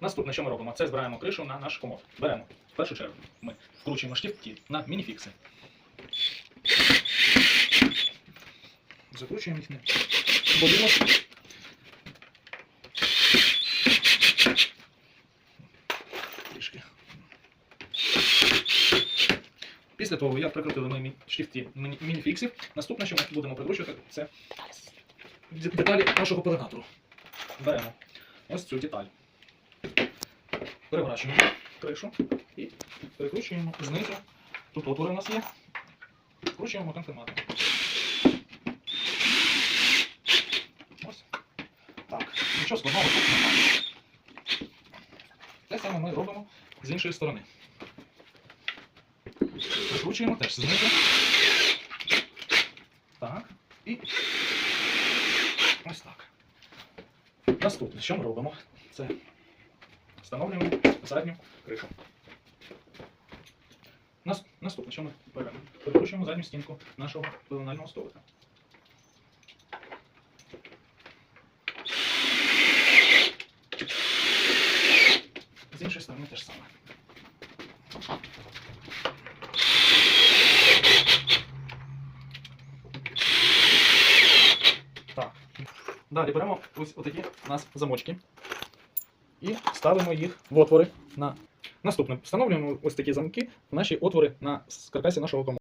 Наступне, що ми робимо, це збираємо кришу на наш комод. Беремо в першу чергу. Ми вкручуємо штифті на мініфікси. Закручуємо їх не. Трішки. Після того, як прикрутили ми штифті міні- мініфіксів, наступне, що ми будемо прикручувати, це деталі нашого пеленатору. Беремо ось цю деталь. Переворачуємо кришу і перекручуємо знизу. Тут отвори у нас є. Вкручуємо конфірматор. Ось. Так. Нічого складного тут немає. Те саме ми робимо з іншої сторони. Прикручуємо теж знизу. Так. І ось так. Наступне, що ми робимо? Це встановлюємо задню кришу. Нас, наступне, що ми беремо? Перекручуємо задню стінку нашого пеленального столика. З іншої сторони теж саме. Так. Далі беремо ось отакі у нас замочки і ставимо їх в отвори на Наступне встановлюємо ось такі замки в наші отвори на каркасі нашого комоду.